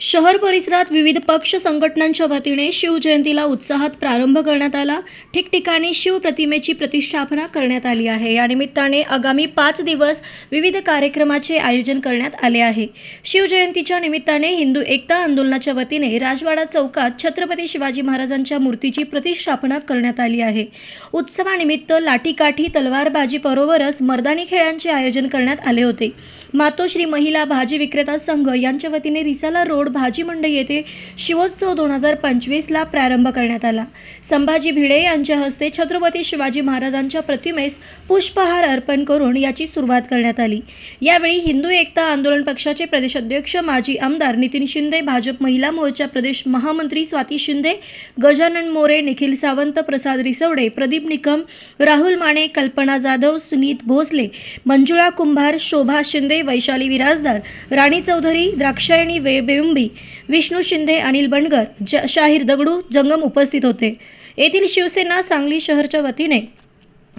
शहर परिसरात विविध पक्ष संघटनांच्या वतीने शिवजयंतीला उत्साहात प्रारंभ करण्यात आला. ठिकठिकाणी शिवप्रतिमेची प्रतिष्ठापना करण्यात आली आहे. या निमित्ताने आगामी पाच दिवस विविध कार्यक्रमाचे आयोजन करण्यात आले आहे. शिवजयंतीच्या निमित्ताने हिंदू एकता आंदोलनाच्या वतीने राजवाडा चौकात छत्रपती शिवाजी महाराजांच्या मूर्तीची प्रतिष्ठापना करण्यात आली आहे. उत्सवानिमित्त लाठीकाठी तलवारबाजी बरोबरच मर्दानी खेळांचे आयोजन करण्यात आले होते. मातोश्री महिला भाजी विक्रेता संघ यांच्या वतीने रिसाला रोड भाजी मंडई येथे शिवोत्सव दोन हजार पंचवीसला प्रारंभ करण्यात आला. संभाजी भिडे यांच्या हस्ते छत्रपती शिवाजी महाराजांच्या प्रतिमेस पुष्पहार अर्पण करून याची सुरुवात करण्यात आली. यावेळी हिंदू एकता आंदोलन पक्षाचे प्रदेशाध्यक्ष माजी आमदार नितीन शिंदे भाजप महिला मोर्चा प्रदेश महामंत्री स्वाती शिंदे गजानन मोरे निखिल सावंत प्रसाद रिसवडे प्रदीप निकम राहुल माने कल्पना जाधव सुनीत भोसले मंजुळा कुंभार शोभा शिंदे वैशाली विराजदार राणी चौधरी द्राक्षायणी वे बेंबी विष्णू शिंदे अनिल बंडगर ज शाहीर दगडू जंगम उपस्थित होते. येथील शिवसेना सांगली शहरच्या वतीने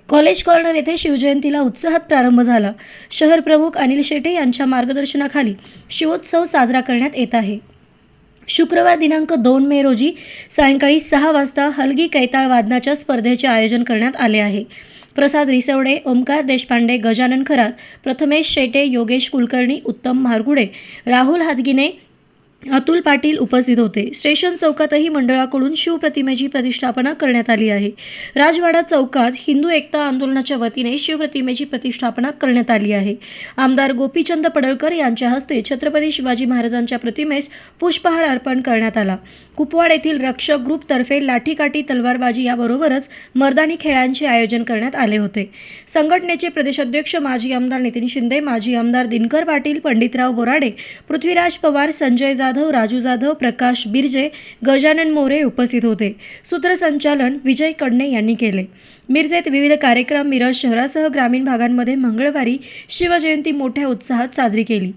कॉलेज कॉर्नर येथे शिवजयंतीला उत्साहात प्रारंभ झाला. शहर प्रमुख अनिल शेटे यांच्या मार्गदर्शनाखाली शिवोत्सव साजरा करण्यात येत आहे. शुक्रवार दिनांक दोन मे रोजी सायंकाळी सहा वाजता हलगी कैताळ वादनाच्या स्पर्धेचे आयोजन करण्यात आले आहे. प्रसाद रिसवडे ओमकार देशपांडे गजानन खरात प्रथमेश शेटे योगेश कुलकर्णी उत्तम म्हारगुडे राहुल हादगिने अतुल पाटील उपस्थित होते. स्टेशन चौकातही मंडळाकडून शिवप्रतिमेची प्रतिष्ठापना करण्यात आली आहे. राजवाडा चौकात हिंदू एकता आंदोलनाच्या वतीने शिवप्रतिमेची प्रतिष्ठापना करण्यात आली आहे. आमदार गोपीचंद पडळकर यांच्या हस्ते छत्रपती शिवाजी महाराजांच्या प्रतिमेस पुष्पहार अर्पण करण्यात आला. कुपवाड येथील रक्षक ग्रुपतर्फे लाठीकाठी तलवारबाजी याबरोबरच मर्दानी खेळांचे आयोजन करण्यात आले होते. संघटनेचे प्रदेशाध्यक्ष माजी आमदार नितीन शिंदे माजी आमदार दिनकर पाटील पंडितराव बोराडे पृथ्वीराज पवार संजय जाधव राजू जाधव प्रकाश बिर्जे गजानन मोरे उपस्थित होते. सूत्रसंचालन विजय कडणे यांनी केले. मिरजेत विविध कार्यक्रम मिरज शहरासह ग्रामीण भागांमध्ये मंगळवारी शिवजयंती मोठ्या उत्साहात साजरी केली.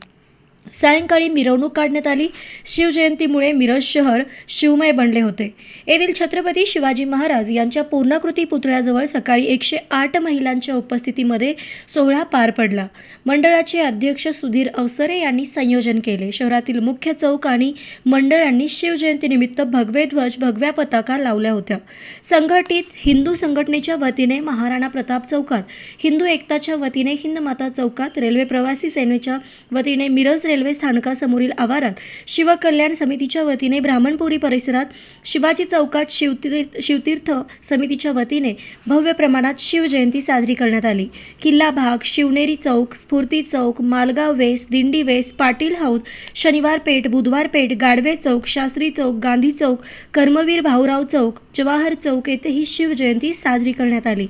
सायंकाळी मिरवणूक काढण्यात आली. शिवजयंतीमुळे मिरज शहर शिवमय बनले होते. येथील छत्रपती शिवाजी महाराज यांच्या पूर्णाकृती पुतळ्याजवळ सकाळी एकशे आठ महिलांच्या उपस्थितीमध्ये सोहळा पार पडला. मंडळाचे अध्यक्ष सुधीर अवसरे यांनी संयोजन केले. शहरातील मुख्य चौक आणि मंडळांनी शिवजयंतीनिमित्त भगवे ध्वज भगव्या पताका लावल्या होत्या. संघटित हिंदू संघटनेच्या वतीने महाराणा प्रताप चौकात हिंदू एकताच्या वतीने हिंद माता चौकात रेल्वे प्रवासी सेनेच्या वतीने मिरज रेल्वे रेल्वे स्थानकासमोरील आवारात शिवकल्याण समितीच्या वतीने ब्राह्मणपुरी परिसरात शिवाजी चौकात शिवतीर्थ शिवतीर्थ समितीच्या वतीने भव्य प्रमाणात शिवजयंती साजरी करण्यात आली. किल्ला भाग शिवनेरी चौक स्फूर्ती चौक मालगाव वेस दिंडी वेस पाटील हौद शनिवार पेठ बुधवार पेठ गाडवे चौक शास्त्री चौक गांधी चौक कर्मवीर भाऊराव चौक जवाहर चौक येथेही शिवजयंती साजरी करण्यात आली.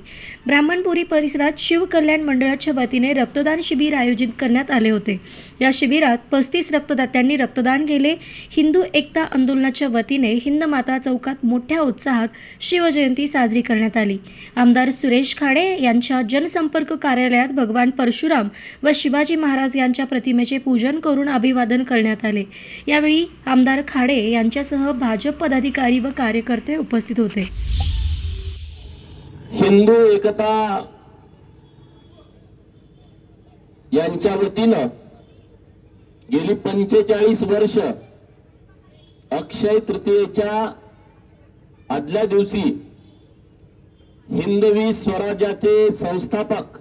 ब्राह्मणपुरी परिसरात शिवकल्याण मंडळाच्या वतीने रक्तदान शिबिर आयोजित करण्यात आले होते. या शिबिरात पस्तीस रक्तदात्यांनी रक्तदान केले. हिंदू एकता आंदोलनाच्या वतीने हिंद माता चौकात मोठ्या उत्साहात शिवजयंती साजरी करण्यात आली. आमदार सुरेश खाडे यांच्या जनसंपर्क कार्यालयात भगवान परशुराम व शिवाजी महाराज यांच्या प्रतिमेचे पूजन करून अभिवादन करण्यात आले. यावेळी आमदार खाडे यांच्यासह भाजप पदाधिकारी व कार्यकर्ते उपस्थित होते. हिंदू एकता यांच्या वतीनं गेली पंचेचाळीस वर्ष. अक्षय तृतीयेच्या आदल्या दिवशी हिंदवी स्वराज्याचे संस्थापक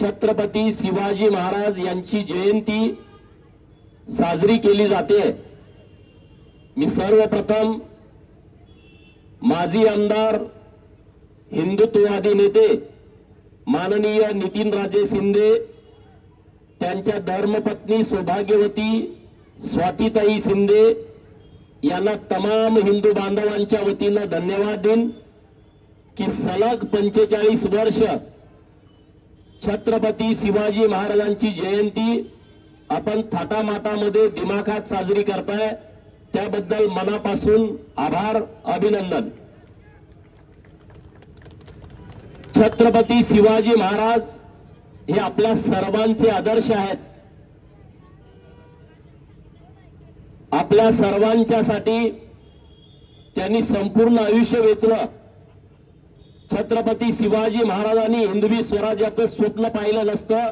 छत्रपती शिवाजी महाराज यांची जयंती साजरी केली जाते. मी सर्वप्रथम माजी आमदार हिंदुत्ववादी नेते माननीय नितीनराजे शिंदे त्यांच्या धर्मपत्नी सौभाग्यवती स्वातीताई शिंदे यांना तमाम हिंदू बांधवांच्या वतीनं धन्यवाद देईन की सलग पंचेचाळीस वर्ष छत्रपती शिवाजी महाराजांची जयंती आपण थाटामाटामध्ये दिमाखात साजरी करताय. त्याबद्दल मनापासून आभार अभिनंदन. छत्रपती शिवाजी महाराज हे आपल्या सर्वांचे आदर्श आहेत. आपल्या सर्वांच्यासाठी त्यांनी संपूर्ण आयुष्य वेचलं. छत्रपती शिवाजी महाराजांनी हिंदवी स्वराज्याचं स्वप्न पाहिलं नसतं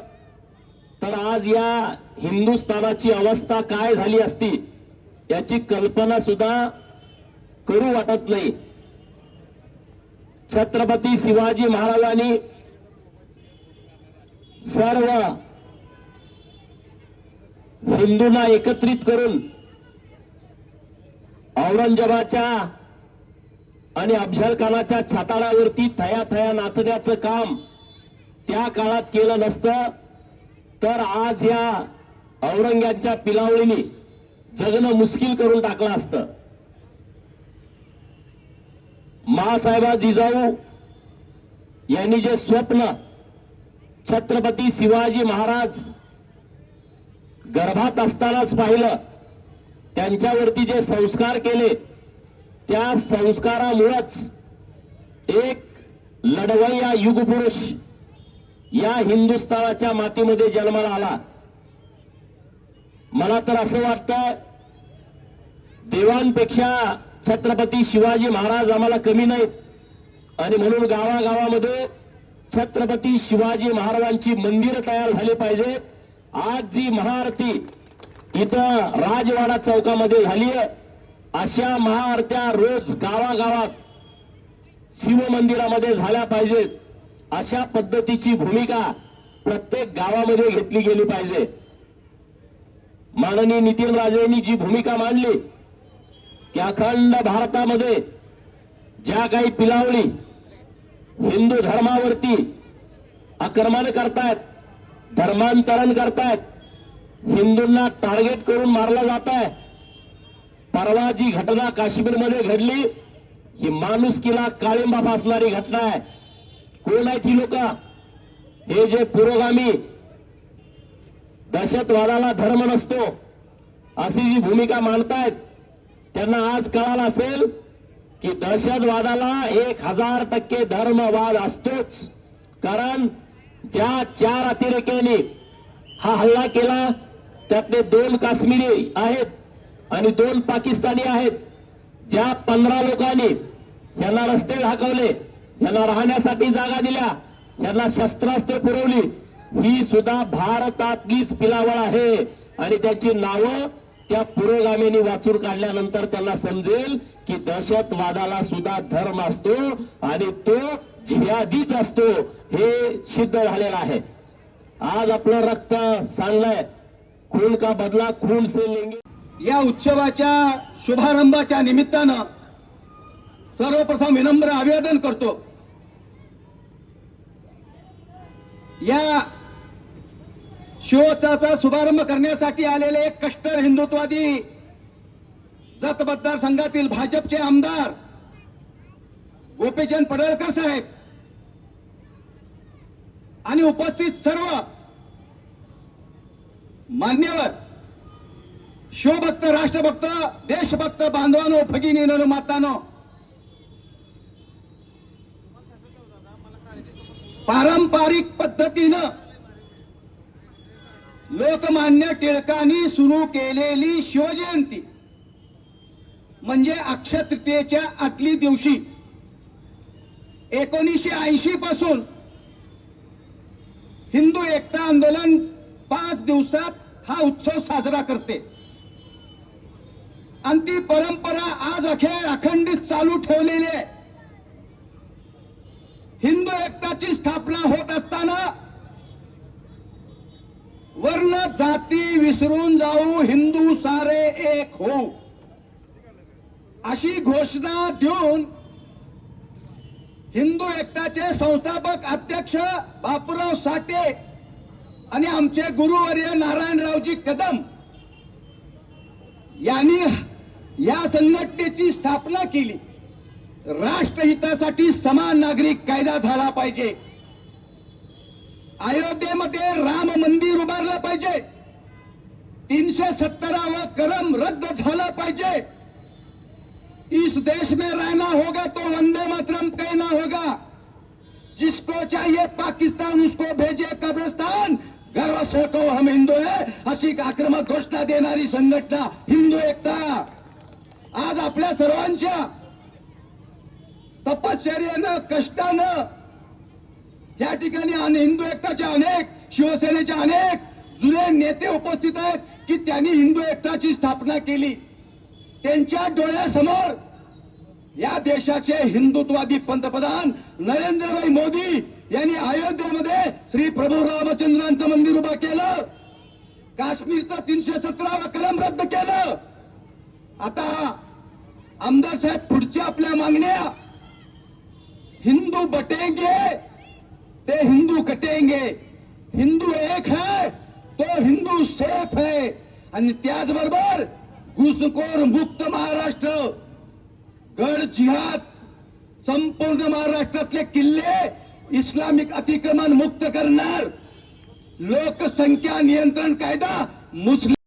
तर आज या हिंदुस्थानाची अवस्था काय झाली असती याची कल्पना सुद्धा करू वाटत नाही. छत्रपती शिवाजी महाराजांनी सर्व हिंदूंना एकत्रित करून औरंगजेबाच्या आणि अफजल खानाच्या थया थया नाचण्याचं काम त्या काळात केलं नसतं. तर आज या औरंग्याच्या पिलावळीने जगणं मुश्किल करून टाकलं असतं. मासाहेबा जिजाऊ यांनी जे स्वप्न छत्रपती शिवाजी महाराज गर्भात असतानाच पाहिलं. त्यांच्यावरती जे संस्कार केले त्या संस्कारामुळेच एक लढवय्या युगपुरुष या हिंदुस्थानाच्या मातीमध्ये जन्माला आला. मला तर असं वाटतं देवांपेक्षा छत्रपती शिवाजी महाराज आम्हाला कमी नाहीत. आणि म्हणून गावागावामध्ये छत्रपती शिवाजी महाराजांची मंदिरं तयार झाली पाहिजे. आज जी महाआरती इथं राजवाडा चौकामध्ये झाली अशा महाआरत्या रोज गावागावात शिवमंदिरामध्ये झाल्या पाहिजेत. अशा पद्धतीची भूमिका प्रत्येक गावामध्ये घेतली गेली पाहिजे. माननीय नितीन राजेंनी जी भूमिका मांडली की अखंड भारतामध्ये ज्या काही पिलावली हिंदू धर्मावरती आक्रमण करतायत धर्मांतरण करतायत. हिंदूंना टार्गेट करून मारलं जात आहे परवा जी घटना काश्मीरमध्ये घडली ही माणुसकीला काळिंबा फासणारी घटना आहे. कोण आहेत ही लोक? हे जे पुरोगामी दहशतवादाला धर्म नसतो अशी जी भूमिका मांडतायत त्यांना आज कळालं असेल की दहशतवादाला एक हजार टक्के धर्मवाद असतोच. कारण ज्या चार अतिरेक्यांनी हा हल्ला केला त्यातले दोन काश्मीरी आहेत आणि दोन पाकिस्तानी आहेत. ज्या पंधरा लोकांनी यांना रस्ते दाखवले यांना राहण्यासाठी जागा दिल्या यांना शस्त्रास्त्र पुरवली ही सुद्धा भारतातलीच पिलावळ आहे. आणि त्याची नावं त्या पुरोगामींनी वाचून काढल्यानंतर त्यांना समजेल की दहशतवादाला सुद्धा धर्म असतो आणि तो जिहादीच असतो हे सिद्ध झालेलं आहे. आज आपलं रक्त सांगलंय खून का बदला? खून से लेंगे. या उत्सवाच्या शुभारंभाच्या निमित्तानं सर्वप्रथम विनम्र अभिवादन करतो. या शिवोत्सवाचा शुभारंभ करण्यासाठी आलेले एक कष्टर हिंदुत्वादी जत मतदारसंघातील भाजपचे आमदार गोपीचंद पडळकर साहेब आणि उपस्थित सर्व मान्यवर शिवभक्त राष्ट्रभक्त देशभक्त बांधवानो भगिनीनो मातानो पारंपरिक पद्धतीनं लोकमान्य टिळकांनी सुरू केलेली शिवजयंती. म्हणजे अक्षय तृतीयेच्या आतली दिवशी. एकोणीसशे ऐंशी पासून हिंदू एकता आंदोलन पाच दिवसात हा उत्सव साजरा करते. आणि ती परंपरा आज अखेर अखंडित चालू ठेवलेली आहे. हिंदू एकताची स्थापना होत असताना वर्ण जाती विसरून जाऊ हिंदू सारे एक हो अशी घोषणा देऊन हिंदू एकताचे संस्थापक अध्यक्ष बापूराव साठे आणि आमचे गुरुवर्य नारायणरावजी कदम यांनी या संघटनेची स्थापना केली. राष्ट्रहितासाठी समान नागरिक कायदा झाला पाहिजे. अयोध्येमध्ये राम मंदिर उभारलं पाहिजे. तीनशे सत्तरावं करम रद्द झालं पाहिजे. इस देश में रहना होगा तो वंदे मातरम कहना होगा. जिसको चाहिए पाकिस्तान उसको भेजे कब्रिस्तान. गर्व से को हम हिंदू है. अशी आक्रमक घोषणा देणारी संघटना हिंदू एकता. आज आपल्या सर्वांच्या तपश्चर्यानं कष्टानं या ठिकाणी हिंदू एकताच्या अनेक शिवसेनेचे अनेक जुने नेते उपस्थित आहेत की त्यांनी हिंदू एकताची स्थापना केली. त्यांच्या डोळ्यासमोर या देशाचे हिंदुत्वादी पंतप्रधान नरेंद्रभाई मोदी यांनी अयोध्येमध्ये श्री प्रभू रामचंद्रांचं मंदिर उभं केलं. काश्मीरचं तीनशे सतरावं कलम रद्द केलं. आता आमदार साहेब पुढच्या आपल्या मागण्या हिंदू बटेंगे ते हिंदू कटेंगे. हिंदू एक है तो हिंदू सेफ है. आणि त्याचबरोबर घुसखोर मुक्त महाराष्ट्र. गड जिहाद संपूर्ण महाराष्ट्रातले किल्ले इस्लामिक अतिक्रमण मुक्त करणार. लोकसंख्या नियंत्रण कायदा मुस्लिम